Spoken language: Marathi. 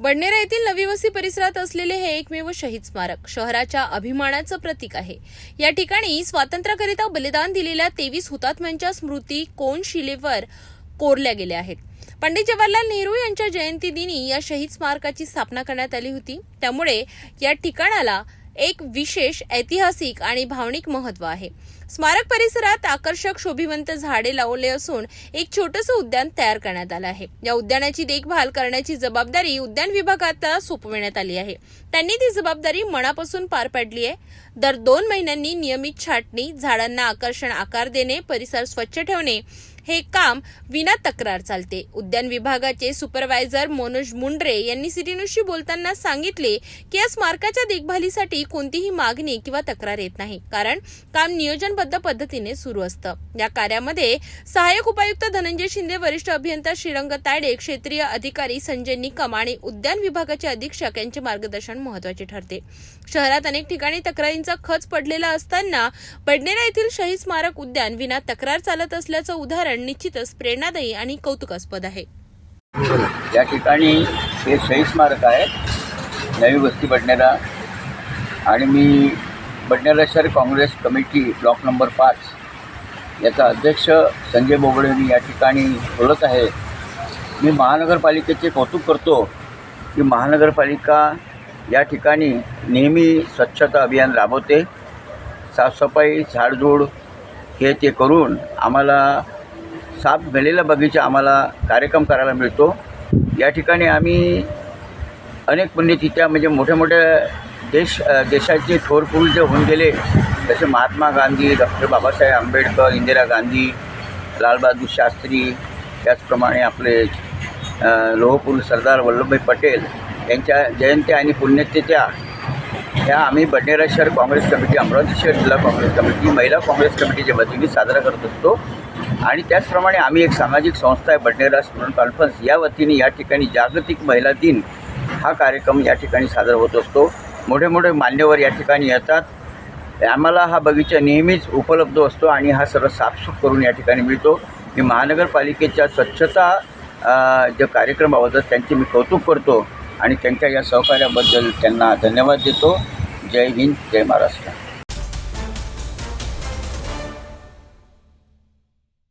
बडनेरा येथील नवी वस्ती परिसरात असलेले हे एकमेव शहीद स्मारक शहराच्या अभिमानाचं प्रतीक आहे. या ठिकाणी स्वातंत्र्याकरिता बलिदान दिलेल्या तेवीस हुतात्म्यांच्या स्मृती कोनशिलेवर कोरल्या गेल्या आहेत. पंडित जवाहरलाल नेहरू यांच्या जयंती दिनी या शहीद स्मारकाची स्थापना करण्यात आली होती. त्यामुळे या ठिकाणाला एक विशेष ऐतिहासिक आणि भावनिक महत्त्व आहे. स्मारक परिसरात आकर्षक शोभिवंत झाडे लावले असून एक छोटंसं उद्यान तयार करण्यात आलं आहे. या उद्यानाची देखभाल करण्याची जबाबदारी उद्यान विभागाला सोपविण्यात आली आहे. त्यांनी ती जबाबदारी मनापासून पार पाडली आहे. दर दोन महिन्यांनी नियमित छाटणी झाडांना आकर्षण आकार देणे परिसर स्वच्छ ठेवणे हे काम विना तक्रार चालते. उद्यान विभागाचे सुपरवायझर मनोज मुंडरे यांनी सिटी बोलताना सांगितले की या स्मारकाच्या देखभालीसाठी कोणतीही मागणी किंवा तक्रार येत नाही. कारण काम नियोजनबद्ध पद्धतीने सुरू असतं. या कार्यामध्ये सहाय्यक उपायुक्त धनंजय शिंदे वरिष्ठ अभियंता श्रीरंग ताडे क्षेत्रीय अधिकारी संजय निकम आणि उद्यान विभागाचे अधीक्षक यांचे मार्गदर्शन महत्त्वाचे ठरते. शहरात अनेक ठिकाणी तक्रारींचा खच पडलेला असताना बडनेरा येथील शहीद स्मारक उद्यान विना तक्रार चालत असल्याचं उदाहरण निश्चितच प्रेरणादायी आणि कौतुकास्पद आहे. या ठिकाणी हे शहीद स्मारक आहे. नवी वस्ती बडनेरा. आणि मी बडनेरा शहर काँग्रेस कमिटी ब्लॉक नंबर पाच याचा अध्यक्ष संजय बोबडे या ठिकाणी बोलत आहे. मी महानगरपालिकेचे कौतुक करतो की महानगरपालिका या ठिकाणी नेहमी स्वच्छता अभियान राबवते. साफसफाई झाडझूड हे ते करून आम्हाला साफ झालेला बगीचा आम्हाला कार्यक्रम करायला मिळतो. या ठिकाणी आम्ही अनेक पुण्यतिथ्या म्हणजे मोठ्या मोठ्या देश देशाचे थोर पुरुष जे होऊन गेले जसे महात्मा गांधी डॉक्टर बाबासाहेब आंबेडकर इंदिरा गांधी लालबहादूर शास्त्री त्याचप्रमाणे आपले अ, लोहपुरुष सरदार वल्लभभाई पटेल यांच्या जयंत्या आणि पुण्यतिथ्या ह्या आम्ही बडनेरा शहर काँग्रेस कमिटी अमरावती शहर जिल्हा काँग्रेस कमिटी महिला काँग्रेस कमिटीच्या वतीने साजरा करत असतो. आणि त्याचप्रमाणे आम्ही एक सामाजिक संस्था आहे बडनेरा स्टुडंट कॉन्फरन्स. या वतीने या ठिकाणी जागतिक महिला दिन हा कार्यक्रम या ठिकाणी साजरा होत असतो. मोठे मोठे मान्यवर या ठिकाणी येतात. आम्हाला हा बगीचा नेहमीच उपलब्ध असतो आणि हा सर्व साफसूफ करून या ठिकाणी मिळतो. मी महानगरपालिकेच्या स्वच्छता जे कार्यक्रम आवडतात त्यांचे मी कौतुक करतो आणि त्यांच्या या सहकार्याबद्दल त्यांना धन्यवाद देतो. जय हिंद जय महाराष्ट्र.